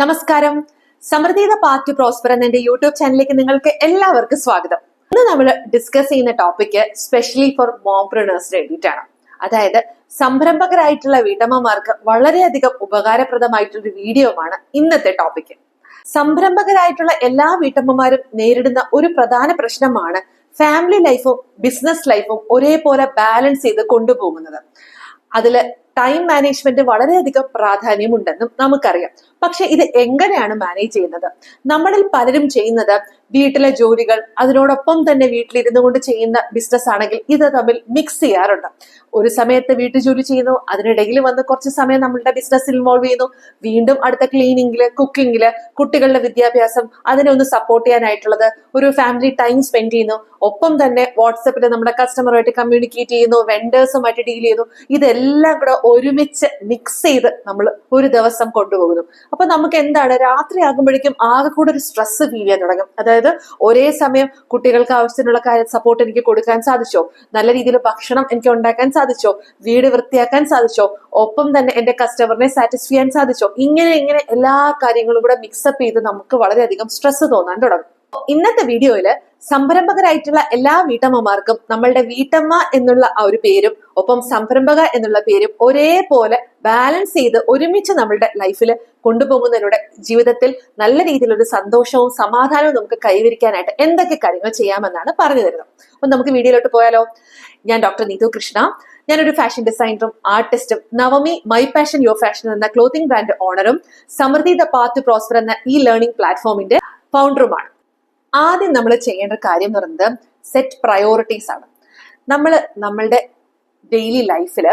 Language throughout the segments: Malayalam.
നമസ്കാരം. സമൃദ്ധിത പാർട്ടി പ്രോസ്പർ എന്റെ യൂട്യൂബ് ചാനലിലേക്ക് നിങ്ങൾക്ക് എല്ലാവർക്കും സ്വാഗതം. ഇന്ന് നമ്മൾ ഡിസ്കസ് ചെയ്യുന്ന ടോപ്പിക് സ്പെഷ്യലി ഫോർ മോംപ്രണേഴ്സിന് വേണ്ടിയിട്ടാണ്. അതായത് സംരംഭകരായിട്ടുള്ള വീട്ടമ്മമാർക്ക് വളരെയധികം ഉപകാരപ്രദമായിട്ടുള്ള ഒരു വീഡിയോമാണ് ഇന്നത്തെ ടോപ്പിക് സംരംഭകരായിട്ടുള്ള എല്ലാ വീട്ടമ്മമാരും നേരിടുന്ന ഒരു പ്രധാന പ്രശ്നമാണ് ഫാമിലി ലൈഫും ബിസിനസ് ലൈഫും ഒരേപോലെ ബാലൻസ് ചെയ്ത് കൊണ്ടുപോകുന്നത്. അതിൽ ടൈം മാനേജ്മെന്റ് വളരെയധികം പ്രാധാന്യമുണ്ടെന്നും നമുക്കറിയാം. പക്ഷെ ഇത് എങ്ങനെയാണ് മാനേജ് ചെയ്യുന്നത്? നമ്മളിൽ പലരും ചെയ്യുന്നത് വീട്ടിലെ ജോലികൾ അതിനോടൊപ്പം തന്നെ വീട്ടിലിരുന്നു കൊണ്ട് ചെയ്യുന്ന ബിസിനസ് ആണെങ്കിൽ ഇത് തമ്മിൽ മിക്സ് ചെയ്യാറുണ്ട്. ഒരു സമയത്ത് വീട്ടു ജോലി ചെയ്യുന്നു അതിനിടയിൽ വന്ന് കുറച്ച് സമയം നമ്മളുടെ ബിസിനസ് ഇൻവോൾവ് ചെയ്യുന്നു. വീണ്ടും അടുത്ത ക്ലീനിങ്ങിൽ കുക്കിങ്ങിൽ കുട്ടികളുടെ വിദ്യാഭ്യാസം അതിനെ ഒന്ന് സപ്പോർട്ട് ചെയ്യാനായിട്ടുള്ളത് ഒരു ഫാമിലി ടൈം സ്പെൻഡ് ചെയ്യുന്നു. ഒപ്പം തന്നെ വാട്സപ്പിൽ നമ്മുടെ കസ്റ്റമറുമായിട്ട് കമ്മ്യൂണിക്കേറ്റ് ചെയ്യുന്നു വെൻഡേഴ്സുമായിട്ട് ഡീൽ ചെയ്യുന്നു. ഇതെല്ലാം കൂടെ ഒരുമിച്ച് മിക്സ് ചെയ്ത് നമ്മൾ ഒരു ദിവസം കൊണ്ടുപോകുന്നു. അപ്പൊ നമുക്ക് എന്താണ്? രാത്രി ആകുമ്പോഴേക്കും ആകെ കൂടെ ഒരു സ്ട്രെസ് ഫീൽ ചെയ്യാൻ തുടങ്ങും. അതായത് ഒരേ സമയം കുട്ടികൾക്ക് ആവശ്യത്തിനുള്ള കാര്യം സപ്പോർട്ട് എനിക്ക് കൊടുക്കാൻ സാധിച്ചോ? നല്ല രീതിയിൽ ഭക്ഷണം എനിക്ക് ഉണ്ടാക്കാൻ സാധിച്ചോ? വീട് വൃത്തിയാക്കാൻ സാധിച്ചോ? ഒപ്പം തന്നെ എന്റെ കസ്റ്റമറിനെ സാറ്റിസ്ഫൈ ചെയ്യാൻ സാധിച്ചോ? ഇങ്ങനെ ഇങ്ങനെ എല്ലാ കാര്യങ്ങളും കൂടെ മിക്സപ്പ് ചെയ്ത് നമുക്ക് വളരെയധികം സ്ട്രെസ് തോന്നാൻ തുടങ്ങും. ഇന്നത്തെ വീഡിയോയിൽ സംരംഭകരായിട്ടുള്ള എല്ലാ വീട്ടമ്മമാർക്കും നമ്മളുടെ വീട്ടമ്മ എന്നുള്ള ആ ഒരു പേരും ഒപ്പം സംരംഭക എന്നുള്ള പേരും ഒരേപോലെ ബാലൻസ് ചെയ്ത് ഒരുമിച്ച് നമ്മളുടെ ലൈഫിൽ കൊണ്ടുപോകുന്നതിലൂടെ ജീവിതത്തിൽ നല്ല രീതിയിലൊരു സന്തോഷവും സമാധാനവും നമുക്ക് കൈവരിക്കാനായിട്ട് എന്തൊക്കെ കാര്യങ്ങൾ ചെയ്യാമെന്നാണ് പറഞ്ഞു തരുന്നത്. അപ്പൊ നമുക്ക് വീഡിയോയിലോട്ട് പോയാലോ. ഞാൻ ഡോക്ടർ നീതു കൃഷ്ണ. ഞാനൊരു ഫാഷൻ ഡിസൈനറും ആർട്ടിസ്റ്റും Navami my passion your fashion എന്ന ക്ലോത്തിംഗ് ബ്രാൻഡ് ഓണറും സമൃദ്ധി ദ പാത്ത് പ്രോസ്പർ എന്ന ഈ ലേണിംഗ് പ്ലാറ്റ്ഫോമിന്റെ ഫൗണ്ടറുമാണ് ആദ്യം നമ്മൾ ചെയ്യേണ്ട കാര്യം എന്ന് പറയുന്നത് സെറ്റ് പ്രയോറിറ്റീസ് ആണ്. നമ്മൾ നമ്മളുടെ ഡെയിലി ലൈഫിൽ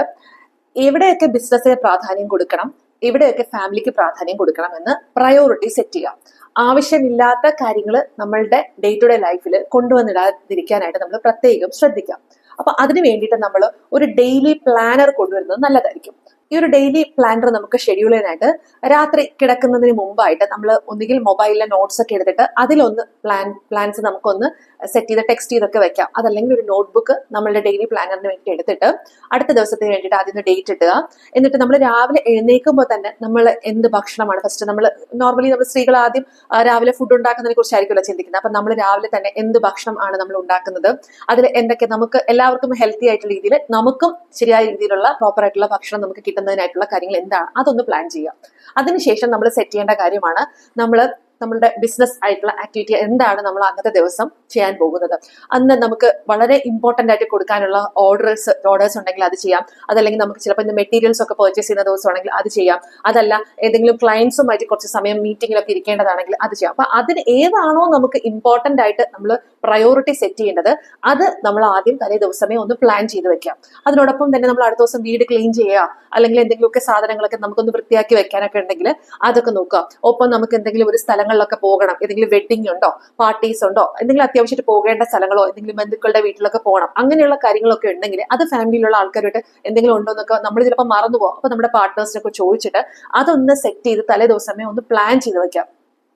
എവിടെയൊക്കെ ബിസിനസ്സിന് പ്രാധാന്യം കൊടുക്കണം എവിടെയൊക്കെ ഫാമിലിക്ക് പ്രാധാന്യം കൊടുക്കണം എന്ന് പ്രയോറിറ്റി സെറ്റ് ചെയ്യാം ആവശ്യമില്ലാത്ത കാര്യങ്ങൾ നമ്മളുടെ ഡേ ടു ഡേ ലൈഫിൽ കൊണ്ടുവന്നിടാതിരിക്കാനായിട്ട് നമ്മൾ പ്രത്യേകം ശ്രദ്ധിക്കാം അപ്പൊ അതിന് വേണ്ടിയിട്ട് നമ്മൾ ഒരു ഡെയിലി പ്ലാനർ കൊണ്ടുവരുന്നത് നല്ലതായിരിക്കും. ഈ ഒരു ഡെയിലി പ്ലാനർ നമുക്ക് ഷെഡ്യൂൾ ചെയ്യാനായിട്ട് രാത്രി കിടക്കുന്നതിന് മുമ്പായിട്ട് നമ്മൾ ഒന്നുകിൽ മൊബൈലിലെ നോട്ട്സ് ഒക്കെ എടുത്തിട്ട് അതിലൊന്ന് പ്ലാൻ പ്ലാൻസ് നമുക്കൊന്ന് സെറ്റ് ചെയ്ത് ടെക്സ്റ്റ് ചെയ്തൊക്കെ വെക്കാം. അതല്ലെങ്കിൽ ഒരു നോട്ട്ബുക്ക് നമ്മളുടെ ഡെയിലി പ്ലാനറിന് വേണ്ടി എടുത്തിട്ട് അടുത്ത ദിവസത്തിന് വേണ്ടിയിട്ട് ആദ്യം ഡേറ്റ് ഇട്ടുക എന്നിട്ട് നമ്മൾ രാവിലെ എഴുന്നേൽക്കുമ്പോൾ തന്നെ നമ്മൾ എന്ത് ഭക്ഷണമാണ് ഫസ്റ്റ് നമ്മൾ നോർമലി നമ്മൾ സ്ത്രീകൾ ആദ്യം രാവിലെ ഫുഡ് ഉണ്ടാക്കുന്നതിനെ കുറിച്ചായിരിക്കുമല്ലോ ചിന്തിക്കുന്നത്. അപ്പം നമ്മൾ രാവിലെ തന്നെ എന്ത് ഭക്ഷണം ആണ് നമ്മൾ ഉണ്ടാക്കുന്നത്? അതിൽ എന്തൊക്കെ നമുക്ക് എല്ലാവർക്കും ഹെൽത്തി ആയിട്ടുള്ള രീതിയിൽ നമുക്കും ശരിയായ രീതിയിലുള്ള പ്രോപ്പർ ആയിട്ടുള്ള ഭക്ഷണം നമുക്ക് കിട്ടുന്നതിനായിട്ടുള്ള കാര്യങ്ങൾ എന്താണ് അതൊന്ന് പ്ലാൻ ചെയ്യുക. അതിനുശേഷം നമ്മൾ സെറ്റ് ചെയ്യേണ്ട കാര്യമാണ് നമ്മൾ നമ്മളുടെ ബിസിനസ് ആയിട്ടുള്ള ആക്ടിവിറ്റി എന്താണ് നമ്മൾ അന്നത്തെ ദിവസം ചെയ്യാൻ പോകുന്നത്? അന്ന് നമുക്ക് വളരെ ഇമ്പോർട്ടന്റ് ആയിട്ട് കൊടുക്കാനുള്ള ഓർഡേഴ്സ് ഓർഡേഴ്സ് ഉണ്ടെങ്കിൽ അത് ചെയ്യാം. അതല്ലെങ്കിൽ നമുക്ക് ചിലപ്പോൾ ഇന്ന് മെറ്റീരിയൽസ് ഒക്കെ പർച്ചേസ് ചെയ്യുന്ന ദിവസമാണെങ്കിൽ അത് ചെയ്യാം. അതല്ല ഏതെങ്കിലും ക്ലയൻസുമായിട്ട് കുറച്ച് സമയം മീറ്റിങ്ങിലൊക്കെ ഇരിക്കേണ്ടതാണെങ്കിൽ അത് ചെയ്യാം. അപ്പൊ അതിന് ഏതാണോ നമുക്ക് ഇമ്പോർട്ടന്റ് ആയിട്ട് നമ്മൾ പ്രയോറിറ്റി സെറ്റ് ചെയ്യേണ്ടത് അത് നമ്മൾ ആദ്യം തലേ ദിവസമേ ഒന്ന് പ്ലാൻ ചെയ്ത് വെക്കാം. അതിനോടൊപ്പം തന്നെ നമ്മൾ അടുത്ത ദിവസം വീട് ക്ലീൻ ചെയ്യുക അല്ലെങ്കിൽ എന്തെങ്കിലുമൊക്കെ സാധനങ്ങളൊക്കെ നമുക്കൊന്ന് വൃത്തിയാക്കി വെക്കാനൊക്കെ ഉണ്ടെങ്കിൽ അതൊക്കെ നോക്കുക. ഒപ്പം നമുക്ക് എന്തെങ്കിലും ഒരു സ്ഥലങ്ങളിലൊക്കെ പോകണം. ഏതെങ്കിലും വെഡിങ് ഉണ്ടോ? പാർട്ടീസ് ഉണ്ടോ? എന്തെങ്കിലും അത്യാവശ്യമായിട്ട് പോകേണ്ട സ്ഥലങ്ങളോ എന്തെങ്കിലും ബന്ധുക്കളുടെ വീട്ടിലൊക്കെ പോകണം. അങ്ങനെയുള്ള കാര്യങ്ങളൊക്കെ ഉണ്ടെങ്കിൽ അത് ഫാമിലിയിലുള്ള ആൾക്കാരുമായിട്ട് എന്തെങ്കിലും ഉണ്ടോ എന്നൊക്കെ നമ്മൾ ചിലപ്പോൾ മറന്നു പോകും അപ്പോൾ നമ്മുടെ പാർട്ട്നേഴ്സിനൊക്കെ ചോദിച്ചിട്ട് അതൊന്ന് സെറ്റ് ചെയ്ത് തലേ ദിവസമേ ഒന്ന് പ്ലാൻ ചെയ്ത് വെക്കാം.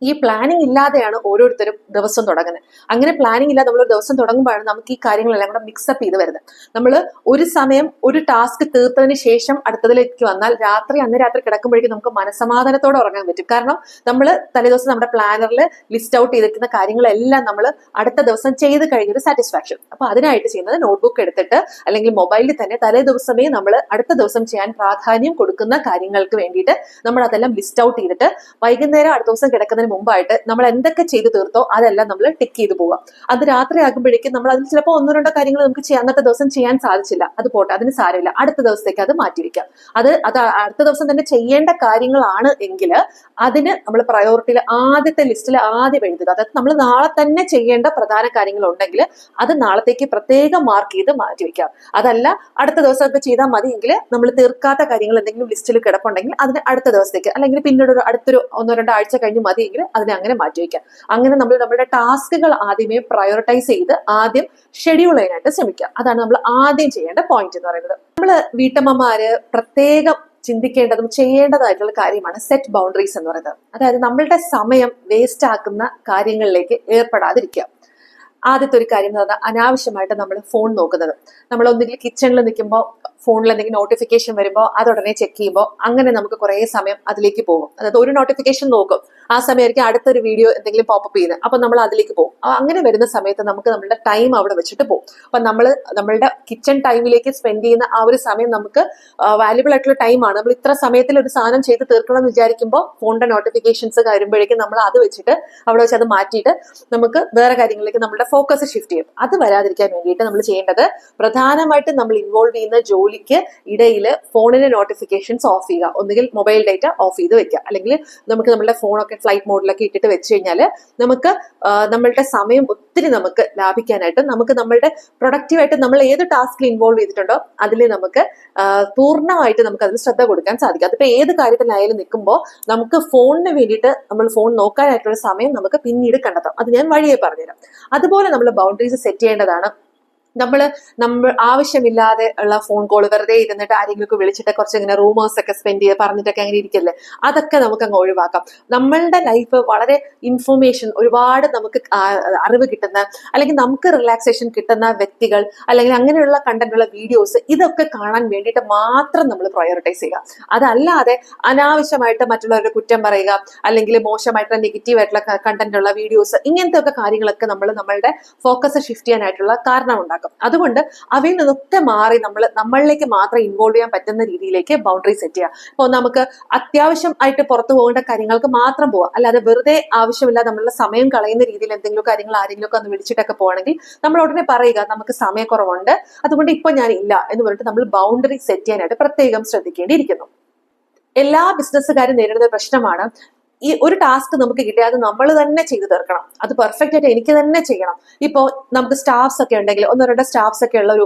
ഈ പ്ലാനിങ് ഇല്ലാതെയാണ് ഓരോരുത്തരും ദിവസം തുടങ്ങുന്നത്. അങ്ങനെ പ്ലാനിങ് ഇല്ലാതെ നമ്മൾ ദിവസം തുടങ്ങുമ്പോഴാണ് നമുക്ക് ഈ കാര്യങ്ങളെല്ലാം കൂടെ മിക്സപ്പ് ചെയ്ത് വരുന്നത്. നമ്മൾ ഒരു സമയം ഒരു ടാസ്ക് തീർത്തതിന് ശേഷം അടുത്തതിലേക്ക് വന്നാൽ രാത്രി അന്ന് രാത്രി കിടക്കുമ്പോഴേക്കും നമുക്ക് മനസമാധാനത്തോടെ ഉറങ്ങാൻ പറ്റും. കാരണം നമ്മൾ തലേദിവസം നമ്മുടെ പ്ലാനറിൽ ലിസ്റ്റ് ഔട്ട് ചെയ്തിരിക്കുന്ന കാര്യങ്ങളെല്ലാം നമ്മൾ അടുത്ത ദിവസം ചെയ്ത് കഴിഞ്ഞൊരു സാറ്റിസ്ഫാക്ഷൻ അപ്പൊ അതിനായിട്ട് ചെയ്യുന്നത് നോട്ട്ബുക്ക് എടുത്തിട്ട് അല്ലെങ്കിൽ മൊബൈലിൽ തന്നെ തലേ ദിവസമേ നമ്മൾ അടുത്ത ദിവസം ചെയ്യാൻ പ്രാധാന്യം കൊടുക്കുന്ന കാര്യങ്ങൾക്ക് വേണ്ടിയിട്ട് നമ്മൾ അതെല്ലാം ലിസ്റ്റ് ഔട്ട് ചെയ്തിട്ട് വൈകുന്നേരം അടുത്ത ദിവസം കിടക്കുന്നതിന് മുമ്പായിട്ട് നമ്മൾ എന്തൊക്കെ ചെയ്തു തീർത്തോ അതെല്ലാം നമ്മൾ ടിക്ക് ചെയ്ത് പോവാം. അത് രാത്രി ആകുമ്പോഴേക്കും നമ്മൾ അതിൽ ചിലപ്പോൾ ഒന്നോ രണ്ടോ കാര്യങ്ങൾ നമുക്ക് ചെയ്യാൻ അന്നത്തെ ദിവസം ചെയ്യാൻ സാധിച്ചില്ല. അത് പോട്ടെ അതിന് സാരമില്ല. അടുത്ത ദിവസത്തേക്ക് അത് മാറ്റിവെക്കാം അത് അത് അടുത്ത ദിവസം തന്നെ ചെയ്യേണ്ട കാര്യങ്ങളാണ് എങ്കിൽ അതിന് നമ്മൾ പ്രയോറിറ്റിയിൽ ആദ്യത്തെ ലിസ്റ്റിൽ ആദ്യം എഴുതുക. അതായത് നമ്മൾ നാളെ തന്നെ ചെയ്യേണ്ട പ്രധാന കാര്യങ്ങൾ ഉണ്ടെങ്കിൽ അത് നാളത്തേക്ക് പ്രത്യേകം മാർക്ക് ചെയ്ത് മാറ്റിവെക്കാം അതല്ല അടുത്ത ദിവസം ഒക്കെ ചെയ്താൽ മതി എങ്കിൽ നമ്മൾ തീർക്കാത്ത കാര്യങ്ങൾ എന്തെങ്കിലും ലിസ്റ്റിൽ കിടപ്പുണ്ടെങ്കിൽ അതിന് അടുത്ത ദിവസത്തേക്ക് അല്ലെങ്കിൽ പിന്നീട് ഒരു അടുത്തൊരു ഒന്നോ രണ്ടോ ആഴ്ച കഴിഞ്ഞ് മതിയെങ്കിൽ അതിനെ അങ്ങനെ മാറ്റി വയ്ക്കാം. അങ്ങനെ നമ്മൾ നമ്മുടെ ടാസ്കുകൾ ആദ്യമേ പ്രയോറിറ്റൈസ് ചെയ്ത് ആദ്യം ഷെഡ്യൂൾ ചെയ്യാനായിട്ട് ശ്രമിക്കുക. അതാണ് നമ്മൾ ആദ്യം ചെയ്യേണ്ട പോയിന്റ് എന്ന് പറയുന്നത്. നമ്മൾ വീട്ടമ്മമാര് പ്രത്യേകം ചിന്തിക്കേണ്ടതും ചെയ്യേണ്ടതായിട്ടുള്ള കാര്യമാണ് സെറ്റ് ബൗണ്ടറീസ് എന്ന് പറയുന്നത്. അതായത് നമ്മളുടെ സമയം വേസ്റ്റ് ആക്കുന്ന കാര്യങ്ങളിലേക്ക് ഏർപ്പെടാതിരിക്കുക. ആദ്യത്തെ ഒരു കാര്യം എന്ന് പറഞ്ഞാൽ അനാവശ്യമായിട്ട് നമ്മൾ ഫോൺ നോക്കുന്നത്. നമ്മൾ ഒന്നുകിൽ കിച്ചണിൽ നിൽക്കുമ്പോൾ ഫോണിൽ എന്തെങ്കിലും നോട്ടിഫിക്കേഷൻ വരുമ്പോൾ അത് ഉടനെ ചെക്ക് ചെയ്യുമ്പോൾ അങ്ങനെ നമുക്ക് കുറേ സമയം അതിലേക്ക് പോകും. അതായത് ഒരു നോട്ടിഫിക്കേഷൻ നോക്കും. ആ സമയമായിരിക്കും അടുത്തൊരു വീഡിയോ എന്തെങ്കിലും പോപ്പ് ചെയ്യുന്നത്. അപ്പൊ നമ്മൾ അതിലേക്ക് പോകും. അങ്ങനെ വരുന്ന സമയത്ത് നമുക്ക് നമ്മുടെ ടൈം അവിടെ വെച്ചിട്ട് പോകും. അപ്പൊ നമ്മൾ നമ്മളുടെ കിച്ചൺ ടൈമിലേക്ക് സ്പെൻഡ് ചെയ്യുന്ന ആ ഒരു സമയം നമുക്ക് വാല്യുബിൾ ആയിട്ടുള്ള ടൈമാണ് നമ്മൾ ഇത്ര സമയത്തിൽ ഒരു സാധനം ചെയ്ത് തീർക്കണം എന്ന് വിചാരിക്കുമ്പോൾ ഫോണിന്റെ നോട്ടിഫിക്കേഷൻസ് വരുമ്പോഴേക്കും നമ്മൾ അത് വെച്ചിട്ട് അവിടെ വെച്ച് അത് മാറ്റിയിട്ട് നമുക്ക് വേറെ കാര്യങ്ങളിലേക്ക് നമ്മുടെ ഫോക്കസ് ഷിഫ്റ്റ് ചെയ്യും. അത് വരാതിരിക്കാൻ വേണ്ടിയിട്ട് നമ്മൾ ചെയ്യേണ്ടത് പ്രധാനമായിട്ട് നമ്മൾ ഇൻവോൾവ് ചെയ്യുന്ന ജോലിക്ക് ഇടയിൽ ഫോണിന്റെ നോട്ടിഫിക്കേഷൻസ് ഓഫ് ചെയ്യുക. ഒന്നുകിൽ മൊബൈൽ ഡേറ്റ ഓഫ് ചെയ്ത് വെക്കുക. അല്ലെങ്കിൽ നമുക്ക് നമ്മുടെ ഫോണൊക്കെ ഫ്ലൈറ്റ് മോഡിലൊക്കെ ഇട്ടിട്ട് വെച്ച് കഴിഞ്ഞാൽ നമുക്ക് നമ്മളുടെ സമയം ഒത്തിരി നമുക്ക് ലാഭിക്കാനായിട്ട് നമുക്ക് നമ്മളുടെ പ്രൊഡക്റ്റീവായിട്ട് നമ്മൾ ഏത് ടാസ്കിൽ ഇൻവോൾവ് ചെയ്തിട്ടുണ്ടോ അതിൽ നമുക്ക് പൂർണമായിട്ട് നമുക്ക് അതിൽ ശ്രദ്ധ കൊടുക്കാൻ സാധിക്കും. അതിപ്പോൾ ഏത് കാര്യത്തിലായാലും നിൽക്കുമ്പോൾ നമുക്ക് ഫോണിന് വേണ്ടിയിട്ട് നമ്മൾ ഫോൺ നോക്കാനായിട്ടുള്ള സമയം നമുക്ക് പിന്നീട് കണ്ടെത്താം. അത് ഞാൻ വഴിയെ പറഞ്ഞുതരാം. അതുപോലെ നമ്മൾ ബൗണ്ടറീസ് സെറ്റ് ചെയ്യേണ്ടതാണ്. നമ്മൾ നമ്മൾ ആവശ്യമില്ലാതെ ഉള്ള ഫോൺ കോൾ വെറുതെ ഇരുന്നിട്ട് ആരെങ്കിലും വിളിച്ചിട്ട് കുറച്ച് ഇങ്ങനെ റൂമേഴ്സ് ഒക്കെ സ്പെൻഡ് ചെയ്ത് പറഞ്ഞിട്ടൊക്കെ അങ്ങനെ ഇരിക്കല്ലേ? അതൊക്കെ നമുക്ക് അങ്ങ് ഒഴിവാക്കാം. നമ്മളുടെ ലൈഫ് വളരെ ഇൻഫോർമേഷൻ ഒരുപാട് നമുക്ക് അറിവ് കിട്ടുന്ന അല്ലെങ്കിൽ നമുക്ക് റിലാക്സേഷൻ കിട്ടുന്ന വ്യക്തികൾ അല്ലെങ്കിൽ അങ്ങനെയുള്ള കണ്ടന്റുള്ള വീഡിയോസ് ഇതൊക്കെ കാണാൻ വേണ്ടിയിട്ട് മാത്രം നമ്മൾ പ്രയോറിറ്റൈസ് ചെയ്യുക. അതല്ലാതെ അനാവശ്യമായിട്ട് മറ്റുള്ളവരുടെ കുറ്റം പറയുക അല്ലെങ്കിൽ മോശമായിട്ടുള്ള നെഗറ്റീവ് ആയിട്ടുള്ള കണ്ടന്റുള്ള വീഡിയോസ് ഇങ്ങനത്തെ ഒക്കെ കാര്യങ്ങളൊക്കെ നമ്മൾ നമ്മളുടെ ഫോക്കസ് ഷിഫ്റ്റ് ചെയ്യാനായിട്ടുള്ള കാരണം ഉണ്ടാക്കും അതുകൊണ്ട് അവയിൽ നിന്നൊക്കെ മാറി നമ്മൾ നമ്മളിലേക്ക് മാത്രം ഇൻവോൾവ് ചെയ്യാൻ പറ്റുന്ന രീതിയിലേക്ക് ബൗണ്ടറി സെറ്റ് ചെയ്യുക. ഇപ്പോൾ നമുക്ക് അത്യാവശ്യം ആയിട്ട് പുറത്തു പോകേണ്ട കാര്യങ്ങൾക്ക് മാത്രം പോവാം. അല്ലാതെ വെറുതെ ആവശ്യമില്ലാതെ നമ്മളുടെ സമയം കളയുന്ന രീതിയിൽ എന്തെങ്കിലും കാര്യങ്ങൾ ആരെങ്കിലും ഒക്കെ ഒന്ന് വിളിച്ചിട്ടൊക്കെ പോകണമെങ്കിൽ നമ്മൾ ഉടനെ പറയുക നമുക്ക് സമയക്കുറവുണ്ട്. അതുകൊണ്ട് ഇപ്പൊ ഞാൻ ഇല്ല. എന്ന് പറഞ്ഞിട്ട് നമ്മൾ ബൗണ്ടറി സെറ്റ് ചെയ്യാനായിട്ട് പ്രത്യേകം ശ്രദ്ധിക്കേണ്ടിയിരിക്കുന്നു. എല്ലാ ബിസിനസ്സുകാരും നേരിടുന്ന പ്രശ്നമാണ് ഈ ഒരു ടാസ്ക് നമുക്ക് കിട്ടിയാൽ അത് നമ്മൾ തന്നെ ചെയ്തു തീർക്കണം. അത് പെർഫെക്റ്റ് ആയിട്ട് എനിക്ക് തന്നെ ചെയ്യണം. ഇപ്പോൾ നമുക്ക് സ്റ്റാഫ്സ് ഒക്കെ ഉണ്ടെങ്കിൽ ഒന്നോ രണ്ടോ സ്റ്റാഫ്സ് ഒക്കെ ഉള്ള ഒരു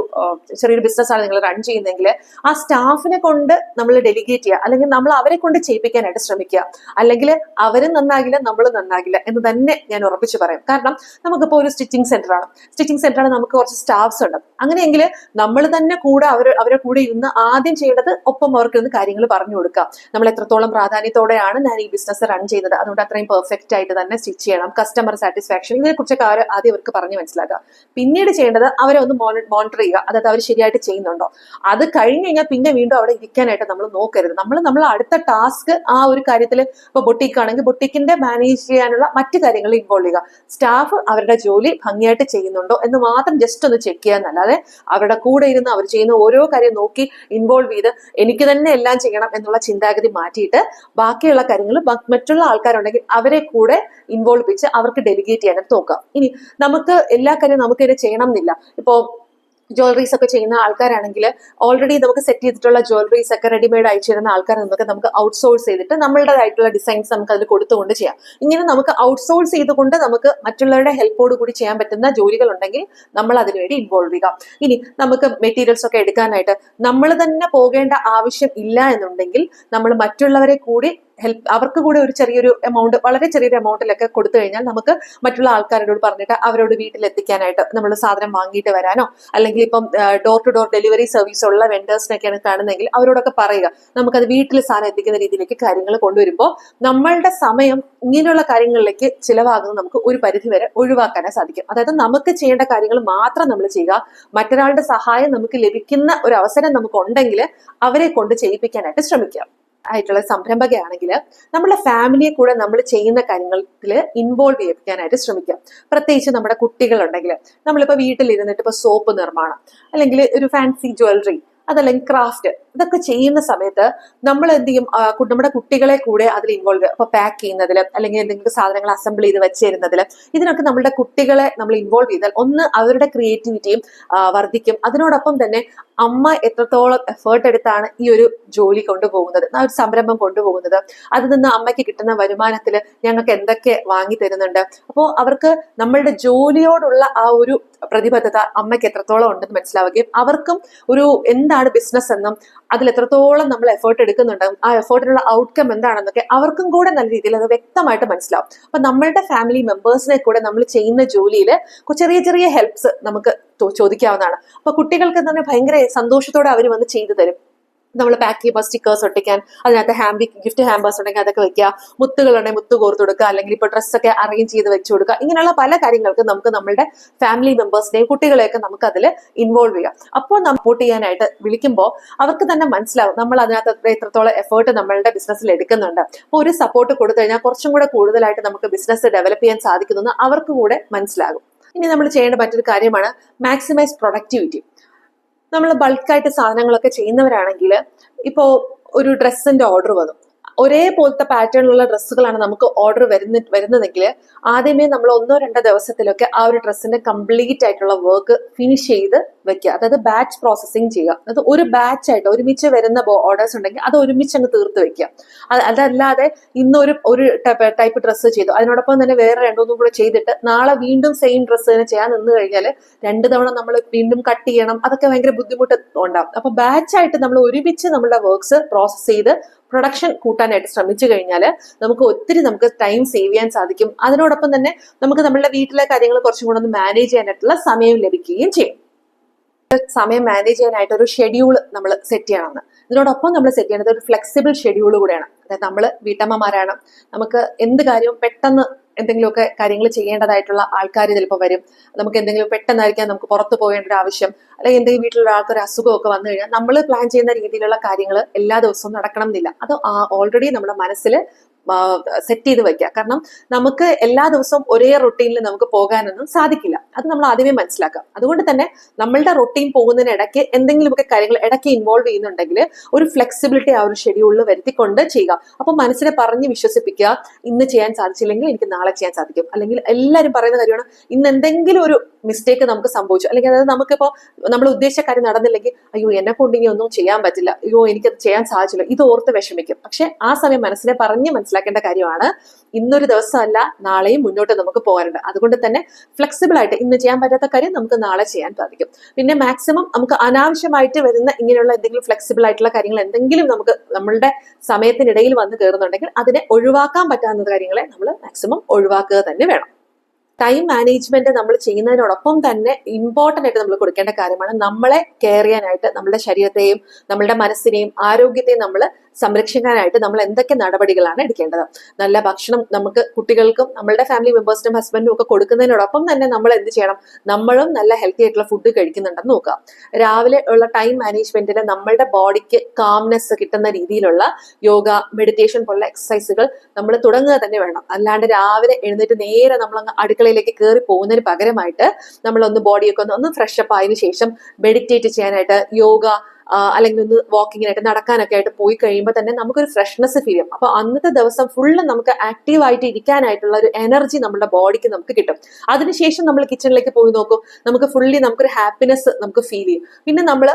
ചെറിയൊരു ബിസിനസ് ആണ് നിങ്ങൾ റൺ ചെയ്യുന്നതെങ്കിൽ ആ സ്റ്റാഫിനെ കൊണ്ട് നമ്മൾ ഡെലിഗേറ്റ് ചെയ്യുക. അല്ലെങ്കിൽ നമ്മൾ അവരെ കൊണ്ട് ചെയ്യിപ്പിക്കാനായിട്ട് ശ്രമിക്കുക. അല്ലെങ്കിൽ അവരും നന്നാകില്ല നമ്മൾ നന്നാകില്ല എന്ന് തന്നെ ഞാൻ ഉറപ്പിച്ച് പറയും. കാരണം നമുക്കിപ്പോൾ ഒരു സ്റ്റിച്ചിങ് സെന്റർ ആണ്. സ്റ്റിച്ചിങ് സെന്ററാണ് നമുക്ക് കുറച്ച് സ്റ്റാഫ്സ് ഉണ്ട്. അങ്ങനെയെങ്കിൽ നമ്മൾ തന്നെ കൂടെ അവർ അവരെ കൂടെ ഇരുന്ന് ആദ്യം ചെയ്യേണ്ടത് ഒപ്പം അവർക്ക് കാര്യങ്ങൾ പറഞ്ഞു കൊടുക്കുക. നമ്മൾ എത്രത്തോളം പ്രാധാന്യത്തോടെയാണ് ഞാൻ ഈ ബിസിനസ് റൺ ചെയ്യുന്നത് അതുകൊണ്ട് അത്രയും പെർഫെക്റ്റ് ആയിട്ട് തന്നെ സ്റ്റിച്ച് ചെയ്യണം. കസ്റ്റമർ സാറ്റിസ്ഫാക്ഷൻ ഇതിനെ കുറിച്ചൊക്കെ അവർ ആദ്യം അവർക്ക് പറഞ്ഞ് മനസ്സിലാക്കുക. പിന്നീട് ചെയ്യേണ്ടത് അവരെ ഒന്ന് മോണിറ്റർ ചെയ്യുക. അതായത് അവർ ശരിയായിട്ട് ചെയ്യുന്നുണ്ടോ? അത് കഴിഞ്ഞ് കഴിഞ്ഞാൽ പിന്നെ വീണ്ടും അവിടെ ഇരിക്കാനായിട്ട് നമ്മൾ നോക്കരുത്. നമ്മൾ നമ്മൾ അടുത്ത ടാസ്ക് ആ ഒരു കാര്യത്തിൽ ഇപ്പൊ ബൊട്ടീക്ക് ആണെങ്കിൽ ബൊട്ടിക്കിന്റെ മാനേജ് ചെയ്യാനുള്ള മറ്റു കാര്യങ്ങളിൽ ഇൻവോൾവ് ചെയ്യുക. സ്റ്റാഫ് അവരുടെ ജോലി ഭംഗിയായിട്ട് ചെയ്യുന്നുണ്ടോ എന്ന് മാത്രം ജസ്റ്റ് ഒന്ന് ചെക്ക് ചെയ്യുക. എന്നല്ലാതെ അവരുടെ കൂടെ ഇരുന്ന് അവർ ചെയ്യുന്ന ഓരോ കാര്യം നോക്കി ഇൻവോൾവ് ചെയ്ത് എനിക്ക് തന്നെ എല്ലാം ചെയ്യണം എന്നുള്ള ചിന്താഗതി മാറ്റിയിട്ട് ബാക്കിയുള്ള കാര്യങ്ങൾ മറ്റുള്ള ആൾക്കാരുണ്ടെങ്കിൽ അവരെ കൂടെ ഇൻവോൾവ് ചെയ്ത് അവർക്ക് ഡെലിഗേറ്റ് ചെയ്യാനായിട്ട് നോക്കാം ഇനി നമുക്ക് എല്ലാ കാര്യവും നമുക്ക് ഇത് ചെയ്യണം എന്നില്ല ഇപ്പോൾ ജ്വല്ലറീസ് ഒക്കെ ചെയ്യുന്ന ആൾക്കാരാണെങ്കിൽ ഓൾറെഡി നമുക്ക് സെറ്റ് ചെയ്തിട്ടുള്ള ജ്വല്ലറീസ് ഒക്കെ റെഡിമെയ്ഡ് അയച്ചു തരുന്ന ആൾക്കാർ നമുക്ക് നമുക്ക് ഔട്ട്സോഴ്സ് ചെയ്തിട്ട് നമ്മളുടേതായിട്ടുള്ള ഡിസൈൻസ് നമുക്ക് അതിൽ കൊടുത്തുകൊണ്ട് ചെയ്യാം. ഇങ്ങനെ നമുക്ക് ഔട്ട്സോഴ്സ് ചെയ്തുകൊണ്ട് നമുക്ക് മറ്റുള്ളവരുടെ ഹെൽപ്പോട് കൂടി ചെയ്യാൻ പറ്റുന്ന ജോലികൾ ഉണ്ടെങ്കിൽ നമ്മൾ അതിനുവേണ്ടി ഇൻവോൾവ് ചെയ്യുക. ഇനി നമുക്ക് മെറ്റീരിയൽസ് ഒക്കെ എടുക്കാനായിട്ട് നമ്മൾ തന്നെ പോകേണ്ട ആവശ്യം ഇല്ല എന്നുണ്ടെങ്കിൽ നമ്മൾ മറ്റുള്ളവരെ കൂടി ഹെൽപ്പ് അവർക്ക് കൂടെ ഒരു ചെറിയൊരു എമൗണ്ട് വളരെ ചെറിയൊരു എമൗണ്ടിലൊക്കെ കൊടുത്തു കഴിഞ്ഞാൽ നമുക്ക് മറ്റുള്ള ആൾക്കാരോട് പറഞ്ഞിട്ട് അവരോട് വീട്ടിലെത്തിക്കാനായിട്ട് നമ്മൾ സാധനം വാങ്ങിയിട്ട് വരാനോ അല്ലെങ്കിൽ ഇപ്പം door to door delivery service ഉള്ള വെൻഡേഴ്സിനൊക്കെയാണ് കാണുന്നതെങ്കിൽ അവരോടൊക്കെ പറയുക. നമുക്കത് വീട്ടിൽ സാധനം എത്തിക്കുന്ന രീതിയിലേക്ക് കാര്യങ്ങൾ കൊണ്ടുവരുമ്പോൾ നമ്മളുടെ സമയം ഇങ്ങനെയുള്ള കാര്യങ്ങളിലേക്ക് ചിലവാകുന്നത് നമുക്ക് ഒരു പരിധി വരെ ഒഴിവാക്കാനേ സാധിക്കും. അതായത് നമുക്ക് ചെയ്യേണ്ട കാര്യങ്ങൾ മാത്രം നമ്മൾ ചെയ്യുക. മറ്റൊരാളുടെ സഹായം നമുക്ക് ലഭിക്കുന്ന ഒരു അവസരം നമുക്ക് ഉണ്ടെങ്കിൽ അവരെ കൊണ്ട് ചെയ്യിപ്പിക്കാനായിട്ട് ശ്രമിക്കുക. ആയിട്ടുള്ള സംരംഭകയാണെങ്കിൽ നമ്മുടെ ഫാമിലിയെ കൂടെ നമ്മൾ ചെയ്യുന്ന കാര്യങ്ങളിൽ ഇൻവോൾവ് ചെയ്യിപ്പിക്കാനായിട്ട് ശ്രമിക്കുക പ്രത്യേകിച്ച് നമ്മുടെ കുട്ടികളുണ്ടെങ്കിൽ നമ്മളിപ്പോൾ വീട്ടിലിരുന്നിട്ട് ഇപ്പോൾ സോപ്പ് നിർമ്മാണം അല്ലെങ്കിൽ ഒരു ഫാൻസി ജ്വല്ലറി അതല്ലെങ്കിൽ ക്രാഫ്റ്റ് ഇതൊക്കെ ചെയ്യുന്ന സമയത്ത് നമ്മൾ എന്ത് ചെയ്യും? നമ്മുടെ കുട്ടികളെ കൂടെ അതിൽ ഇൻവോൾവ് ഇപ്പൊ പാക്ക് ചെയ്യുന്നതിൽ അല്ലെങ്കിൽ എന്തെങ്കിലും സാധനങ്ങൾ അസംബിൾ ചെയ്ത് വെച്ചിരുന്നതിൽ ഇതിനൊക്കെ നമ്മുടെ കുട്ടികളെ നമ്മൾ ഇൻവോൾവ് ചെയ്താൽ ഒന്ന് അവരുടെ ക്രിയേറ്റിവിറ്റിയും വർദ്ധിക്കും. അതിനോടൊപ്പം തന്നെ അമ്മ എത്രത്തോളം എഫേർട്ട് എടുത്താണ് ഈ ഒരു ജോലി കൊണ്ടുപോകുന്നത് ആ ഒരു സംരംഭം കൊണ്ടുപോകുന്നത്. അതിൽ നിന്ന് അമ്മയ്ക്ക് കിട്ടുന്ന വരുമാനത്തിൽ ഞങ്ങൾക്ക് എന്തൊക്കെ വാങ്ങി തരുന്നുണ്ട്? അപ്പോൾ അവർക്ക് നമ്മളുടെ ജോലിയോടുള്ള ആ ഒരു പ്രതിബദ്ധത അമ്മയ്ക്ക് എത്രത്തോളം ഉണ്ടെന്ന് മനസ്സിലാവുകയും അവർക്കും ഒരു എന്താണ് ബിസിനസ് എന്നും അതിൽ എത്രത്തോളം നമ്മൾ എഫേർട്ട് എടുക്കുന്നുണ്ട് ആ എഫേർട്ടിനുള്ള ഔട്ട്കം എന്താണെന്നൊക്കെ അവർക്കും കൂടെ നല്ല രീതിയിൽ അത് വ്യക്തമായിട്ട് മനസ്സിലാവും. അപ്പൊ നമ്മളുടെ ഫാമിലി മെമ്പേഴ്സിനെ കൂടെ നമ്മൾ ചെയ്യുന്ന ജോലിയിൽ ചെറിയ ചെറിയ ഹെൽപ്സ് നമുക്ക് ചോദിക്കാവുന്നതാണ്. അപ്പൊ കുട്ടികൾക്ക് തന്നെ ഭയങ്കര സന്തോഷത്തോടെ അവർ വന്ന് ചെയ്തു തരും. നമ്മൾ പാക്ക് ചെയ്യുമ്പോൾ സ്റ്റിക്കേഴ്സ് ഒട്ടിക്കാൻ അതിനകത്ത് ഹാമ്പി ഗിഫ്റ്റ് ഹാമ്പേഴ്സ് ഉണ്ടെങ്കിൽ അതൊക്കെ വെക്കുക മുത്തുകളുണ്ടെങ്കിൽ മുത്ത് കോർത്ത് കൊടുക്കുക അല്ലെങ്കിൽ ഇപ്പോൾ ഡ്രസ്സൊക്കെ അറേഞ്ച് ചെയ്ത് വെച്ച് കൊടുക്കുക ഇങ്ങനെയുള്ള പല കാര്യങ്ങൾക്കും നമുക്ക് നമ്മുടെ ഫാമിലി മെമ്പേഴ്സിനെയും കുട്ടികളെയൊക്കെ നമുക്ക് അതിൽ ഇൻവോൾവ് ചെയ്യാം. അപ്പോൾ നമ്മൾ സപ്പോർട്ട് ചെയ്യാനായിട്ട് വിളിക്കുമ്പോൾ അവർക്ക് തന്നെ മനസ്സിലാവും നമ്മൾ അതിനകത്ത് എത്ര- എത്രത്തോളം എഫേർട്ട് നമ്മളുടെ ബിസിനസ്സിൽ എടുക്കുന്നുണ്ട്. അപ്പോൾ ഒരു സപ്പോർട്ട് കൊടുത്തു കഴിഞ്ഞാൽ കുറച്ചും കൂടെ കൂടുതലായിട്ട് നമുക്ക് ബിസിനസ് ഡെവലപ്പ് ചെയ്യാൻ സാധിക്കുന്നു അവർക്ക് കൂടെ മനസ്സിലാകും. ഇനി നമ്മൾ ചെയ്യേണ്ട മറ്റൊരു കാര്യമാണ് മാക്സിമൈസ് പ്രൊഡക്ടിവിറ്റി നമ്മൾ ബൾക്കായിട്ട് സാധനങ്ങളൊക്കെ ചെയ്യുന്നവരാണെങ്കിൽ ഇപ്പോൾ ഒരു ഡ്രസ്സിന്റെ ഓർഡർ വന്നു. ഒരേപോലത്തെ പാറ്റേണിലുള്ള ഡ്രസ്സുകളാണ് നമുക്ക് ഓർഡർ വരുന്ന വരുന്നതെങ്കിൽ ആദ്യമേ നമ്മൾ ഒന്നോ രണ്ടോ ദിവസത്തിലൊക്കെ ആ ഒരു ഡ്രസ്സിന്റെ കംപ്ലീറ്റ് ആയിട്ടുള്ള വർക്ക് ഫിനിഷ് ചെയ്ത് വെക്കുക. അതായത് ബാച്ച് പ്രോസസ്സിങ് ചെയ്യുക. അത് ഒരു ബാച്ച് ആയിട്ട് ഒരുമിച്ച് വരുന്ന ഓർഡേഴ്സ് ഉണ്ടെങ്കിൽ അത് ഒരുമിച്ച് അങ്ങ് തീർത്ത് വെക്കുക. അത് അതല്ലാതെ ഇന്നൊരു ഒരു ടൈപ്പ് ഡ്രസ്സ് ചെയ്തു. അതിനോടൊപ്പം തന്നെ വേറെ രണ്ടൊന്നും കൂടെ ചെയ്തിട്ട് നാളെ വീണ്ടും സെയിം ഡ്രസ്സ് തന്നെ ചെയ്യാൻ നിന്ന് കഴിഞ്ഞാൽ രണ്ട് തവണ നമ്മൾ വീണ്ടും കട്ട് ചെയ്യണം. അതൊക്കെ ഭയങ്കര ബുദ്ധിമുട്ട് ഉണ്ടാവും. അപ്പൊ ബാച്ച് ആയിട്ട് നമ്മൾ ഒരുമിച്ച് നമ്മുടെ വർക്ക്സ് പ്രോസസ്സ് ചെയ്ത് പ്രൊഡക്ഷൻ കൂട്ടാനായിട്ട് ശ്രമിച്ചു കഴിഞ്ഞാൽ നമുക്ക് ഒത്തിരി നമുക്ക് ടൈം സേവ് ചെയ്യാൻ സാധിക്കും. അതിനോടൊപ്പം തന്നെ നമുക്ക് നമ്മളുടെ വീട്ടിലെ കാര്യങ്ങൾ കുറച്ചും കൂടെ ഒന്ന് മാനേജ് ചെയ്യാനായിട്ടുള്ള സമയം ലഭിക്കുകയും ചെയ്യും. സമയം മാനേജ് ചെയ്യാനായിട്ട് ഒരു ഷെഡ്യൂൾ നമ്മൾ സെറ്റ് ചെയ്യണമെന്ന് ഇതിനോടൊപ്പം നമ്മൾ സെറ്റ് ചെയ്യേണ്ടത് ഒരു ഫ്ലെക്സിബിൾ ഷെഡ്യൂൾ കൂടെയാണ്. അതായത് നമ്മൾ വീട്ടമ്മമാരാണ്. നമുക്ക് എന്ത് കാര്യവും പെട്ടെന്ന് എന്തെങ്കിലുമൊക്കെ കാര്യങ്ങൾ ചെയ്യേണ്ടതായിട്ടുള്ള ആൾക്കാർ ചിലപ്പോൾ വരും. നമുക്ക് എന്തെങ്കിലും പെട്ടെന്നായിരിക്കാം നമുക്ക് പുറത്ത് പോകേണ്ട ഒരു ആവശ്യം. അല്ലെങ്കിൽ എന്തെങ്കിലും വീട്ടിലുള്ള ഒരു അസുഖമൊക്കെ വന്നു കഴിഞ്ഞാൽ നമ്മൾ പ്ലാൻ ചെയ്യുന്ന രീതിയിലുള്ള കാര്യങ്ങൾ എല്ലാ ദിവസവും നടക്കണം എന്നില്ല അത് ഓൾറെഡി നമ്മുടെ മനസ്സിൽ സെറ്റ് ചെയ്ത് വെക്കുക കാരണം നമുക്ക് എല്ലാ ദിവസവും ഒരേ റൊട്ടീനിൽ നമുക്ക് പോകാനൊന്നും സാധിക്കില്ല. അത് നമ്മൾ ആദ്യമേ മനസ്സിലാക്കാം. അതുകൊണ്ട് തന്നെ നമ്മളുടെ റൊട്ടീൻ പോകുന്നതിനിടയ്ക്ക് എന്തെങ്കിലുമൊക്കെ കാര്യങ്ങൾ ഇടയ്ക്ക് ഇൻവോൾവ് ചെയ്യുന്നുണ്ടെങ്കിൽ ഒരു ഫ്ലെക്സിബിലിറ്റി ആ ഒരു ഷെഡ്യൂളിൽ വരുത്തിക്കൊണ്ട് ചെയ്യുക. അപ്പൊ മനസ്സിനെ പറഞ്ഞ് വിശ്വസിപ്പിക്കുക. ഇന്ന് ചെയ്യാൻ സാധിച്ചില്ലെങ്കിൽ എനിക്ക് നാളെ ചെയ്യാൻ സാധിക്കും. അല്ലെങ്കിൽ എല്ലാവരും പറയുന്ന കാര്യമാണ് ഇന്ന് എന്തെങ്കിലും ഒരു മിസ്റ്റേക്ക് നമുക്ക് സംഭവിച്ചു. അല്ലെങ്കിൽ അതായത് നമുക്കിപ്പോ നമ്മൾ ഉദ്ദേശിച്ച കാര്യം നടന്നില്ലെങ്കിൽ അയ്യോ എന്നെ കൊണ്ട് ഇനി ഒന്നും ചെയ്യാൻ പറ്റില്ല. അയ്യോ എനിക്കത് ചെയ്യാൻ സാധിച്ചില്ല. ഇത് ഓർത്ത് വിഷമിക്കും. പക്ഷെ ആ സമയം മനസ്സിനെ പറഞ്ഞ് മനസ്സിലാക്കേണ്ട കാര്യമാണ്. ഇന്നൊരു ദിവസമല്ല നാളെയും മുന്നോട്ട് നമുക്ക് പോകാനുണ്ട്. അതുകൊണ്ട് തന്നെ ഫ്ലെക്സിബിൾ ആയിട്ട് ഇന്ന് ചെയ്യാൻ പറ്റാത്ത കാര്യം നമുക്ക് നാളെ ചെയ്യാൻ സാധിക്കും. പിന്നെ മാക്സിമം നമുക്ക് അനാവശ്യമായിട്ട് വരുന്ന ഇങ്ങനെയുള്ള എന്തെങ്കിലും ഫ്ലെക്സിബിൾ ആയിട്ടുള്ള കാര്യങ്ങൾ എന്തെങ്കിലും നമുക്ക് നമ്മളുടെ സമയത്തിനിടയിൽ വന്ന് കയറുന്നുണ്ടെങ്കിൽ അതിനെ ഒഴിവാക്കാൻ പറ്റാവുന്ന കാര്യങ്ങളെ നമ്മൾ മാക്സിമം ഒഴിവാക്കുക തന്നെ വേണം. ടൈം മാനേജ്മെന്റ് നമ്മൾ ചെയ്യുന്നതിനോടൊപ്പം തന്നെ ഇമ്പോർട്ടന്റ് ആയിട്ട് നമ്മൾ കൊടുക്കേണ്ട കാര്യമാണ്. നമ്മളെ കെയർ ചെയ്യാനായിട്ട് നമ്മുടെ ശരീരത്തെയും നമ്മളുടെ മനസ്സിനെയും ആരോഗ്യത്തെയും നമ്മൾ സംരക്ഷിക്കാനായിട്ട് നമ്മൾ എന്തൊക്കെ നടപടികളാണ് എടുക്കേണ്ടത്? നല്ല ഭക്ഷണം നമുക്ക് കുട്ടികൾക്കും നമ്മളുടെ ഫാമിലി മെമ്പേഴ്സിനും ഹസ്ബൻഡിനും ഒക്കെ കൊടുക്കുന്നതിനോടൊപ്പം തന്നെ നമ്മൾ എന്ത് ചെയ്യണം? നമ്മളും നല്ല ഹെൽത്തി ആയിട്ടുള്ള ഫുഡ് കഴിക്കുന്നുണ്ടെന്ന് നോക്കുക. രാവിലെ ഉള്ള ടൈം മാനേജ്മെന്റിൽ നമ്മളുടെ ബോഡിക്ക് കാംനെസ് കിട്ടുന്ന രീതിയിലുള്ള യോഗ മെഡിറ്റേഷൻ പോലുള്ള എക്സസൈസുകൾ നമ്മൾ തുടങ്ങുക തന്നെ വേണം. അല്ലാണ്ട് രാവിലെ എഴുന്നേറ്റ് നേരെ നമ്മൾ അങ്ങ് അടുക്കളയിലേക്ക് കയറി പോകുന്നതിന് പകരമായിട്ട് നമ്മളൊന്ന് ബോഡിയൊക്കെ ഒന്ന് ഒന്ന് ഫ്രഷ് അപ്പ് ആയതിനു ശേഷം മെഡിറ്റേറ്റ് ചെയ്യാനായിട്ട് യോഗ അല്ലെങ്കിൽ ഒന്ന് വാക്കിങ്ങിനായിട്ട് നടക്കാനൊക്കെ ആയിട്ട് പോയി കഴിയുമ്പോൾ തന്നെ നമുക്കൊരു ഫ്രഷ്നെസ് ഫീൽ ചെയ്യും. അപ്പോൾ അന്നത്തെ ദിവസം ഫുള്ള് നമുക്ക് ആക്റ്റീവ് ആയിട്ട് ഇരിക്കാനായിട്ടുള്ള ഒരു എനർജി നമ്മുടെ ബോഡിക്ക് നമുക്ക് കിട്ടും. അതിനുശേഷം നമ്മൾ കിച്ചണിലേക്ക് പോയി നോക്കും. നമുക്ക് ഫുള്ളി നമുക്കൊരു ഹാപ്പിനെസ് നമുക്ക് ഫീൽ ചെയ്യും. പിന്നെ നമ്മൾ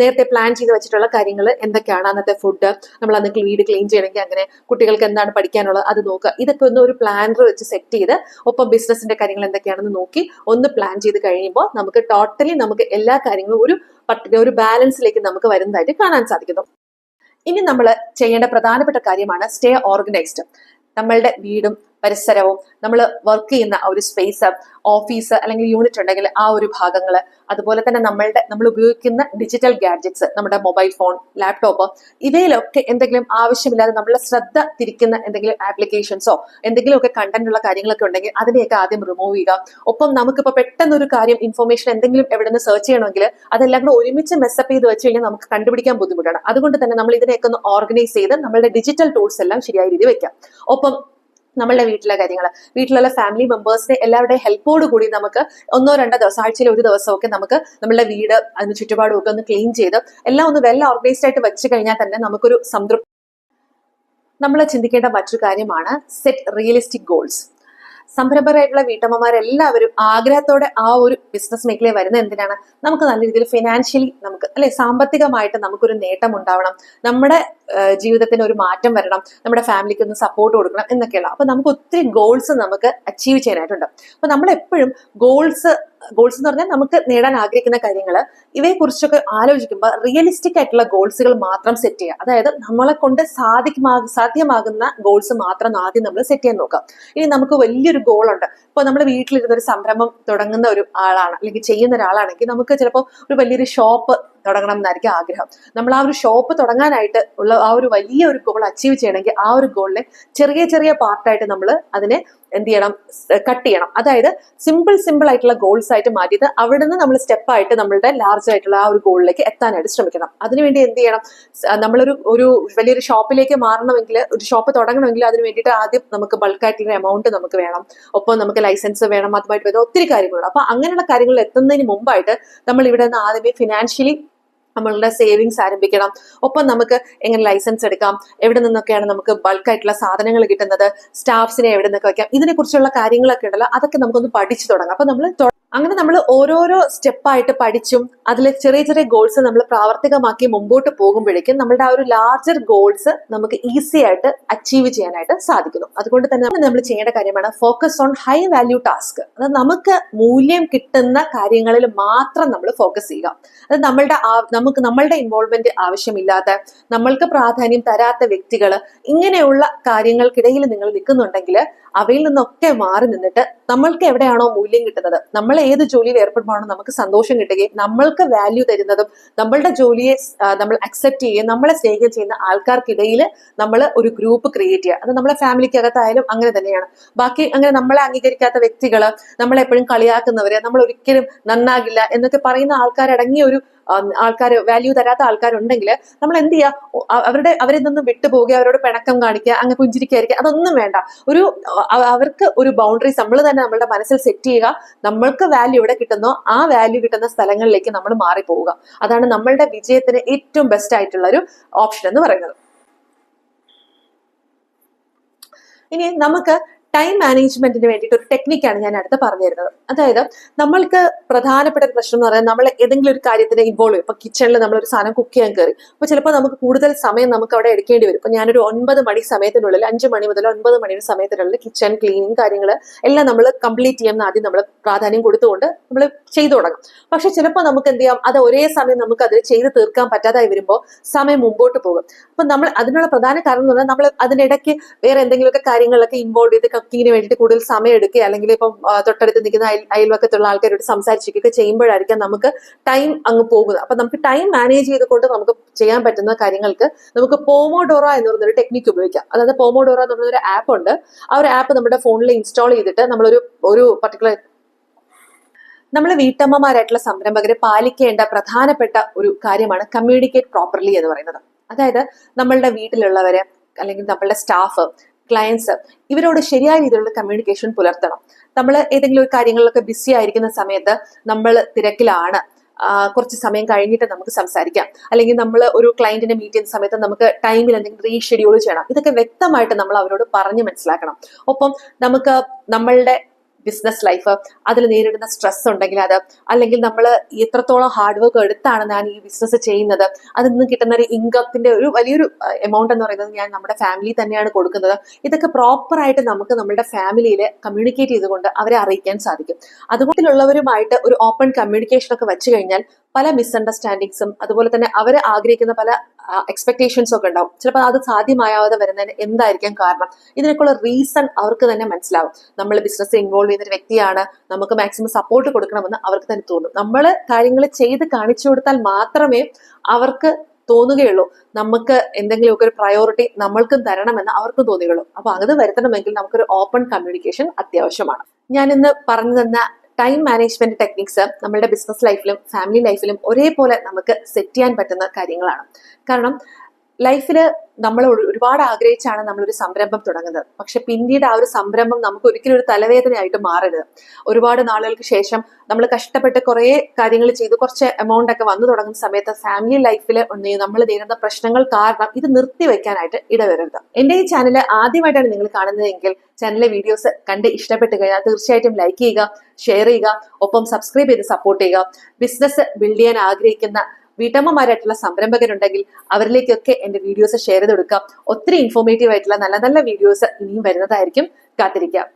നേരത്തെ പ്ലാൻ ചെയ്ത് വെച്ചിട്ടുള്ള കാര്യങ്ങൾ എന്തൊക്കെയാണ്? അന്നത്തെ ഫുഡ് നമ്മൾ അന്ന് വീട് ക്ലീൻ ചെയ്യണമെങ്കിൽ അങ്ങനെ കുട്ടികൾക്ക് എന്താണ് പഠിക്കാനുള്ളത്? അത് നോക്കുക. ഇതൊക്കെ ഒന്ന് ഒരു പ്ലാനർ വെച്ച് സെറ്റ് ചെയ്ത് ഒപ്പം ബിസിനസിന്റെ കാര്യങ്ങൾ എന്തൊക്കെയാണെന്ന് നോക്കി ഒന്ന് പ്ലാൻ ചെയ്ത് കഴിയുമ്പോൾ നമുക്ക് ടോട്ടലി നമുക്ക് എല്ലാ കാര്യങ്ങളും ഒരു പർട്ടിക്കുലർ ഒരു ബാലൻസിലേക്ക് നമുക്ക് വരുന്നതായിട്ട് കാണാൻ സാധിക്കുന്നു. ഇനി നമ്മൾ ചെയ്യേണ്ട പ്രധാനപ്പെട്ട കാര്യമാണ് സ്റ്റേ ഓർഗനൈസ്ഡ് നമ്മളുടെ വീടും പരിസരവും നമ്മൾ വർക്ക് ചെയ്യുന്ന ആ ഒരു സ്പേസ് ഓഫീസ് അല്ലെങ്കിൽ യൂണിറ്റ് ഉണ്ടെങ്കിൽ ആ ഒരു ഭാഗങ്ങൾ അതുപോലെ തന്നെ നമ്മളുടെ നമ്മൾ ഉപയോഗിക്കുന്ന ഡിജിറ്റൽ ഗാഡ്ജറ്റ്സ് നമ്മുടെ മൊബൈൽ ഫോൺ ലാപ്ടോപ്പ് ഇവയിലൊക്കെ എന്തെങ്കിലും ആവശ്യമില്ലാതെ നമ്മളെ ശ്രദ്ധ തിരിക്കുന്ന എന്തെങ്കിലും ആപ്ലിക്കേഷൻസോ എന്തെങ്കിലുമൊക്കെ കണ്ടന്റ് ഉള്ള കാര്യങ്ങളൊക്കെ ഉണ്ടെങ്കിൽ അതിനെയൊക്കെ ആദ്യം റിമൂവ് ചെയ്യുക. ഒപ്പം നമുക്കിപ്പോൾ പെട്ടെന്ന് ഒരു കാര്യം ഇൻഫർമേഷൻ എന്തെങ്കിലും എവിടെ നിന്ന് സെർച്ച് ചെയ്യണമെങ്കിൽ അതെല്ലാം കൂടെ ഒരുമിച്ച് മെസ്സപ്പ് ചെയ്ത് വെച്ച് കഴിഞ്ഞാൽ നമുക്ക് കണ്ടുപിടിക്കാൻ ബുദ്ധിമുട്ടാണ്. അതുകൊണ്ട് തന്നെ നമ്മൾ ഇതിനെയൊക്കെ ഒന്ന് ഓർഗനൈസ് ചെയ്ത് നമ്മളുടെ ഡിജിറ്റൽ ടൂൾസ് എല്ലാം ശരിയായ രീതിയിൽ വെക്കാം. ഒപ്പം നമ്മളുടെ വീട്ടിലെ കാര്യങ്ങൾ വീട്ടിലുള്ള ഫാമിലി മെമ്പേഴ്സിനെ എല്ലാവരുടെയും ഹെൽപ്പോട് കൂടി നമുക്ക് ഒന്നോ രണ്ടോ ദിവസം ആഴ്ചയിൽ ഒരു ദിവസമൊക്കെ നമുക്ക് നമ്മുടെ വീട് അതിന് ചുറ്റുപാടും ഒക്കെ ഒന്ന് ക്ലീൻ ചെയ്ത് എല്ലാം ഒന്ന് വെൽ ഓർഗനൈസ്ഡ് ആയിട്ട് വെച്ച് കഴിഞ്ഞാൽ തന്നെ നമുക്കൊരു സംതൃപ്തി. നമ്മൾ ചിന്തിക്കേണ്ട മറ്റൊരു കാര്യമാണ് സെറ്റ് റിയലിസ്റ്റിക് ഗോൾസ് സംരംഭകരായിട്ടുള്ള വീട്ടമ്മമാരെല്ലാവരും ആഗ്രഹത്തോടെ ആ ഒരു ബിസിനസ് മേഖലയിൽ വരുന്നത് എന്തിനാണ്? നമുക്ക് നല്ല രീതിയിൽ ഫിനാൻഷ്യലി നമുക്ക് അല്ലെ സാമ്പത്തികമായിട്ട് നമുക്കൊരു നേട്ടം ഉണ്ടാവണം. നമ്മുടെ ജീവിതത്തിന് ഒരു മാറ്റം വരണം നമ്മുടെ ഫാമിലിക്ക് ഒന്ന് സപ്പോർട്ട് കൊടുക്കണം എന്നൊക്കെയുള്ള. അപ്പൊ നമുക്ക് ഒത്തിരി ഗോൾസ് നമുക്ക് അച്ചീവ് ചെയ്യാനായിട്ടുണ്ട്. അപ്പൊ നമ്മൾ എപ്പോഴും ഗോൾസ് ഗോൾസ് എന്ന് പറഞ്ഞാൽ നമുക്ക് നേടാൻ ആഗ്രഹിക്കുന്ന കാര്യങ്ങൾ ഇവയെ കുറിച്ചൊക്കെ ആലോചിക്കുമ്പോൾ റിയലിസ്റ്റിക് ആയിട്ടുള്ള ഗോൾസുകൾ മാത്രം സെറ്റ് ചെയ്യുക. അതായത് നമ്മളെ കൊണ്ട് സാധിക്കുമാ സാധ്യമാകുന്ന ഗോൾസ് മാത്രം ആദ്യം നമ്മൾ സെറ്റ് ചെയ്യാൻ നോക്കാം ഇനി നമുക്ക് വലിയൊരു ഗോളുണ്ട് ഇപ്പോൾ നമ്മൾ വീട്ടിലിരുന്ന ഒരു സംരംഭം തുടങ്ങുന്ന ഒരു ആളാണ് അല്ലെങ്കിൽ ചെയ്യുന്ന ഒരാളാണെങ്കിൽ നമുക്ക് ചിലപ്പോൾ ഒരു വലിയൊരു ഷോപ്പ് തുടങ്ങണം എന്നായിരിക്കും ആഗ്രഹം. നമ്മൾ ആ ഒരു ഷോപ്പ് തുടങ്ങാനായിട്ട് ഉള്ള ആ ഒരു വലിയ ഒരു ഗോൾ അച്ചീവ് ചെയ്യണമെങ്കിൽ ആ ഒരു ഗോളിനെ ചെറിയ ചെറിയ പാർട്ടായിട്ട് നമ്മൾ അതിനെ എന്ത് ചെയ്യണം കട്ട് ചെയ്യണം. അതായത് സിമ്പിൾ സിമ്പിൾ ആയിട്ടുള്ള ഗോൾസ് ആയിട്ട് മാറ്റിയിട്ട് അവിടെ നിന്ന് നമ്മൾ സ്റ്റെപ്പായിട്ട് നമ്മളുടെ ലാർജ് ആയിട്ടുള്ള ആ ഒരു ഗോളിലേക്ക് എത്താനായിട്ട് ശ്രമിക്കണം. അതിനുവേണ്ടി എന്ത് ചെയ്യണം? നമ്മളൊരു ഒരു വലിയൊരു ഷോപ്പിലേക്ക് മാറണമെങ്കിൽ ഒരു ഷോപ്പ് തുടങ്ങണമെങ്കിൽ അതിന് വേണ്ടിയിട്ട് ആദ്യം നമുക്ക് ബൾക്കായിട്ടുള്ള എമൗണ്ട് നമുക്ക് വേണം. ഒപ്പം നമുക്ക് ലൈസൻസ് വേണം അതുമായിട്ട് വരുന്ന ഒത്തിരി കാര്യങ്ങളുണ്ട്. അപ്പൊ അങ്ങനെയുള്ള കാര്യങ്ങളിൽ എത്തുന്നതിന് മുമ്പായിട്ട് നമ്മൾ ഇവിടെ നിന്ന് ആദ്യമേ ഫിനാൻഷ്യലി നമ്മളുടെ സേവിങ്സ് ആരംഭിക്കണം. ഒപ്പം നമുക്ക് എങ്ങനെ ലൈസൻസ് എടുക്കാം എവിടെ നിന്നൊക്കെയാണ് നമുക്ക് ബൾക്കായിട്ടുള്ള സാധനങ്ങൾ കിട്ടുന്നത് സ്റ്റാഫ്സിനെ എവിടെ നിന്നൊക്കെ വയ്ക്കാം ഇതിനെക്കുറിച്ചുള്ള കാര്യങ്ങളൊക്കെ ഉണ്ടല്ലോ അതൊക്കെ നമുക്കൊന്ന് പഠിച്ചു തുടങ്ങാം. അപ്പൊ നമ്മൾ അങ്ങനെ നമ്മൾ ഓരോരോ സ്റ്റെപ്പായിട്ട് പഠിച്ചും അതിലെ ചെറിയ ചെറിയ ഗോൾസ് നമ്മൾ പ്രാവർത്തികമാക്കി മുമ്പോട്ട് പോകുമ്പോഴേക്കും നമ്മുടെ ആ ഒരു ലാർജർ ഗോൾസ് നമുക്ക് ഈസി ആയിട്ട് അച്ചീവ് ചെയ്യാനായിട്ട് സാധിക്കുന്നു. അതുകൊണ്ട് തന്നെ നമ്മൾ ചെയ്യേണ്ട കാര്യമാണ് focus on high value task അത് നമുക്ക് മൂല്യം കിട്ടുന്ന കാര്യങ്ങളിൽ മാത്രം നമ്മൾ ഫോക്കസ് ചെയ്യുക. അത് നമ്മളുടെ നമുക്ക് നമ്മളുടെ ഇൻവോൾവ്മെന്റ് ആവശ്യമില്ലാത്ത നമ്മൾക്ക് പ്രാധാന്യം തരാത്ത വ്യക്തികൾ ഇങ്ങനെയുള്ള കാര്യങ്ങൾക്കിടയിൽ നിങ്ങൾ നിൽക്കുന്നുണ്ടെങ്കിൽ അവയിൽ നിന്നൊക്കെ മാറി നിന്നിട്ട് നമ്മൾക്ക് എവിടെയാണോ മൂല്യം കിട്ടുന്നത്? നമ്മൾ ഏത് ജോലിയിൽ ഏർപ്പെടുമ്പോഴാണോ നമുക്ക് സന്തോഷം കിട്ടുകയും നമ്മൾക്ക് വാല്യൂ തരുന്നതും നമ്മളുടെ ജോലിയെ നമ്മൾ അക്സെപ്റ്റ് ചെയ്യുകയും നമ്മളെ സ്നേഹിക്കുകയും ചെയ്യുന്ന ആൾക്കാർക്കിടയിൽ നമ്മൾ ഒരു ഗ്രൂപ്പ് ക്രിയേറ്റ് ചെയ്യുക. അത് നമ്മളെ ഫാമിലിക്കകത്തായാലും അങ്ങനെ തന്നെയാണ്. ബാക്കി അങ്ങനെ നമ്മളെ അംഗീകരിക്കാത്ത വ്യക്തികൾ നമ്മളെപ്പോഴും കളിയാക്കുന്നവര് നമ്മൾ ഒരിക്കലും നന്നാകില്ല എന്നൊക്കെ പറയുന്ന ആൾക്കാരടങ്ങിയ ഒരു ആൾക്കാർ വാല്യൂ തരാത്ത ആൾക്കാരുണ്ടെങ്കിൽ നമ്മൾ എന്ത് ചെയ്യുക അവരുടെ അവരിൽ നിന്നും വിട്ടുപോകുക അവരോട് പിണക്കം കാണിക്കുക അങ്ങ് പുഞ്ചിരിക്കായിരിക്കുക അതൊന്നും വേണ്ട. ഒരു അവർക്ക് ഒരു ബൗണ്ടറീസ് നമ്മൾ തന്നെ നമ്മളുടെ മനസ്സിൽ സെറ്റ് ചെയ്യുക നമ്മൾക്ക് വാല്യൂ എവിടെ കിട്ടുന്നോ ആ വാല്യൂ കിട്ടുന്ന സ്ഥലങ്ങളിലേക്ക് നമ്മൾ മാറിപ്പോവുക. അതാണ് നമ്മളുടെ വിജയത്തിന് ഏറ്റവും ബെസ്റ്റ് ആയിട്ടുള്ള ഒരു ഓപ്ഷൻ എന്ന് പറയുന്നത്. ഇനി നമുക്ക് ടൈം മാനേജ്മെന്റിന് വേണ്ടിയിട്ട് ഒരു ടെക്നിക്കാണ് ഞാൻ അടുത്ത് പറഞ്ഞു തരുന്നത് അതായത് നമ്മൾക്ക് പ്രധാനപ്പെട്ട പ്രശ്നം എന്ന് പറയുന്നത് നമ്മൾ ഏതെങ്കിലും ഒരു കാര്യത്തിന് ഇൻവോൾവ് ചെയ്യും. ഇപ്പൊ കിച്ചണിൽ നമ്മളൊരു സാധനം കുക്ക് ചെയ്യാൻ കയറി അപ്പൊ ചിലപ്പോൾ നമുക്ക് കൂടുതൽ സമയം നമുക്ക് അവിടെ എടുക്കേണ്ടി വരും. ഇപ്പൊ ഞാനൊരു ഒൻപത് മണി സമയത്തിനുള്ളിൽ അഞ്ച് മണി മുതൽ ഒൻപത് മണിയുടെ സമയത്തിനുള്ളിൽ കിച്ചൺ ക്ലീനിങ് കാര്യങ്ങൾ എല്ലാം നമ്മൾ കംപ്ലീറ്റ് ചെയ്യാൻ ആദ്യം നമ്മൾ പ്രാധാന്യം കൊടുത്തുകൊണ്ട് നമ്മൾ ചെയ്തു തുടങ്ങും. പക്ഷെ ചിലപ്പോൾ നമുക്ക് എന്ത് ചെയ്യാം? അത് ഒരേ സമയം നമുക്ക് അത് ചെയ്ത് തീർക്കാൻ പറ്റാതായി വരുമ്പോൾ സമയം മുമ്പോട്ട് പോകും. അപ്പൊ നമ്മൾ അതിനുള്ള പ്രധാന കാരണം എന്ന് പറഞ്ഞാൽ നമ്മൾ അതിനിടയ്ക്ക് വേറെ എന്തെങ്കിലുമൊക്കെ കാര്യങ്ങളൊക്കെ ഇൻവോൾവ് ചെയ്ത് കുക്കിങ്ങിന് വേണ്ടിയിട്ട് കൂടുതൽ സമയം എടുക്കുക അല്ലെങ്കിൽ ഇപ്പം തൊട്ടടുത്ത് നിൽക്കുന്ന അയൽ അയൽവക്കത്തുള്ള ആൾക്കാരോട് സംസാരിച്ചിരിക്കുകയൊക്കെ ചെയ്യുമ്പോഴായിരിക്കാം നമുക്ക് ടൈം അങ്ങ് പോകുന്നത്. അപ്പൊ നമുക്ക് ടൈം മാനേജ് ചെയ്തുകൊണ്ട് നമുക്ക് ചെയ്യാൻ പറ്റുന്ന കാര്യങ്ങൾക്ക് നമുക്ക് പോമോഡോറ എന്ന് പറയുന്നൊരു ടെക്നിക്ക് ഉപയോഗിക്കാം. അതായത് പോമോഡോറ എന്ന് പറയുന്ന ഒരു ആപ്പ് ഉണ്ട്. ആ ഒരു ആപ്പ് നമ്മുടെ ഫോണിൽ ഇൻസ്റ്റാൾ ചെയ്തിട്ട് നമ്മളൊരു ഒരു പർട്ടിക്കുലർ നമ്മൾ വീട്ടമ്മമാരായിട്ടുള്ള സംരംഭകരെ പാലിക്കേണ്ട പ്രധാനപ്പെട്ട ഒരു കാര്യമാണ് കമ്മ്യൂണിക്കേറ്റ് പ്രോപ്പർലി എന്ന് പറയുന്നത്. അതായത് നമ്മളുടെ വീട്ടിലുള്ളവരെ അല്ലെങ്കിൽ നമ്മളുടെ സ്റ്റാഫ് ക്ലയൻസ് ഇവരോട് ശരിയായ രീതിയിലുള്ള കമ്മ്യൂണിക്കേഷൻ പുലർത്തണം. നമ്മൾ ഏതെങ്കിലും ഒരു കാര്യങ്ങളിലൊക്കെ ബിസി ആയിരിക്കുന്ന സമയത്ത് നമ്മൾ തിരക്കിലാണ്. കുറച്ച് സമയം കഴിഞ്ഞിട്ട് നമുക്ക് സംസാരിക്കാം. അല്ലെങ്കിൽ നമ്മൾ ഒരു ക്ലയന്റിനെ മീറ്റ് ചെയ്യുന്ന സമയത്ത് നമുക്ക് ടൈമിൽ എന്തെങ്കിലും റീഷെഡ്യൂൾ ചെയ്യണം. ഇതൊക്കെ വ്യക്തമായിട്ട് നമ്മൾ അവരോട് പറഞ്ഞ് മനസ്സിലാക്കണം. ഒപ്പം നമുക്ക് നമ്മളുടെ ബിസിനസ് ലൈഫ് അതിൽ നേരിടുന്ന സ്ട്രെസ് ഉണ്ടെങ്കിൽ അത് അല്ലെങ്കിൽ നമ്മൾ എത്രത്തോളം ഹാർഡ് വർക്ക് എടുത്താണ് ഞാൻ ഈ ബിസിനസ് ചെയ്യുന്നത് അതിൽ നിന്ന് കിട്ടുന്ന ഒരു ഇൻകത്തിന്റെ ഒരു വലിയൊരു എമൗണ്ട് എന്ന് പറയുന്നത് ഞാൻ നമ്മുടെ ഫാമിലി തന്നെയാണ് കൊടുക്കുന്നത്. ഇതൊക്കെ പ്രോപ്പറായിട്ട് നമുക്ക് നമ്മുടെ ഫാമിലിയിൽ കമ്മ്യൂണിക്കേറ്റ് ചെയ്തുകൊണ്ട് അവരെ അറിയിക്കാൻ സാധിക്കും. അതുപോലെ ഉള്ളവരുമായിട്ട് ഒരു ഓപ്പൺ കമ്മ്യൂണിക്കേഷൻ ഒക്കെ വെച്ച് കഴിഞ്ഞാൽ പല മിസ്അണ്ടർസ്റ്റാൻഡിങ്സും അതുപോലെ തന്നെ അവർ ആഗ്രഹിക്കുന്ന പല എക്സ്പെക്ടേഷൻസും ഒക്കെ ഉണ്ടാവും. ചിലപ്പോൾ അത് സാധ്യമായാതെ വരുന്നതിന് എന്തായിരിക്കും കാരണം? ഇതിനൊക്കെയുള്ള റീസൺ അവർക്ക് തന്നെ മനസ്സിലാവും. നമ്മൾ ബിസിനസ് ഇൻവോൾവ് ചെയ്യുന്ന ഒരു വ്യക്തിയാണ് നമുക്ക് മാക്സിമം സപ്പോർട്ട് കൊടുക്കണമെന്ന് അവർക്ക് തന്നെ തോന്നും. നമ്മൾ കാര്യങ്ങൾ ചെയ്ത് കാണിച്ചു കൊടുത്താൽ മാത്രമേ അവർക്ക് തോന്നുകയുള്ളൂ. നമുക്ക് എന്തെങ്കിലുമൊക്കെ ഒരു പ്രയോറിറ്റി നമ്മൾക്കും തരണമെന്ന് അവർക്കും തോന്നുകയുള്ളൂ. അപ്പൊ അത് വരുത്തണമെങ്കിൽ നമുക്കൊരു ഓപ്പൺ കമ്മ്യൂണിക്കേഷൻ അത്യാവശ്യമാണ്. ഞാൻ ഇന്ന് പറഞ്ഞു തന്ന ടൈം മാനേജ്മെന്റ് ടെക്നിക്സ് നമ്മുടെ ബിസിനസ് ലൈഫിലും ഫാമിലി ലൈഫിലും ഒരേപോലെ നമുക്ക് സെറ്റ് ചെയ്യാൻ പറ്റുന്ന കാര്യങ്ങളാണ്. കാരണം ലൈഫിൽ നമ്മൾ ഒരുപാട് ആഗ്രഹിച്ചാണ് നമ്മളൊരു സംരംഭം തുടങ്ങുന്നത്. പക്ഷെ പിന്നീട് ആ ഒരു സംരംഭം നമുക്ക് ഒരിക്കലും ഒരു തലവേദനയായിട്ട് മാറരുത്. ഒരുപാട് നാളുകൾക്ക് ശേഷം നമ്മൾ കഷ്ടപ്പെട്ട് കുറേ കാര്യങ്ങൾ ചെയ്ത്. കുറച്ച് എമൗണ്ട് ഒക്കെ വന്നു തുടങ്ങുന്ന സമയത്ത് ഫാമിലി ലൈഫിൽ നമ്മൾ നേരിടുന്ന പ്രശ്നങ്ങൾ കാരണം ഇത് നിർത്തി നിർത്തിവെക്കാനായിട്ട് ഇടവരരുത്. എന്റെ ഈ ചാനൽ ആദ്യമായിട്ടാണ് നിങ്ങൾ കാണുന്നതെങ്കിൽ ചാനലിലെ വീഡിയോസ് കണ്ട് ഇഷ്ടപ്പെട്ട് കഴിഞ്ഞാൽ തീർച്ചയായിട്ടും ലൈക്ക് ചെയ്യുക ഷെയർ ചെയ്യുക ഒപ്പം സബ്സ്ക്രൈബ് ചെയ്ത് സപ്പോർട്ട് ചെയ്യുക. ബിസിനസ് ബിൽഡ് ചെയ്യാൻ ആഗ്രഹിക്കുന്ന വീട്ടമ്മമാരായിട്ടുള്ള സംരംഭകരുണ്ടെങ്കിൽ അവരിലേക്കൊക്കെ എന്റെ വീഡിയോസ് ഷെയർ ചെയ്ത് കൊടുക്കാം. ഒത്തിരി ഇൻഫോർമേറ്റീവ് ആയിട്ടുള്ള നല്ല നല്ല വീഡിയോസ് ഇനിയും വരുന്നതായിരിക്കും. കാത്തിരിക്കാം.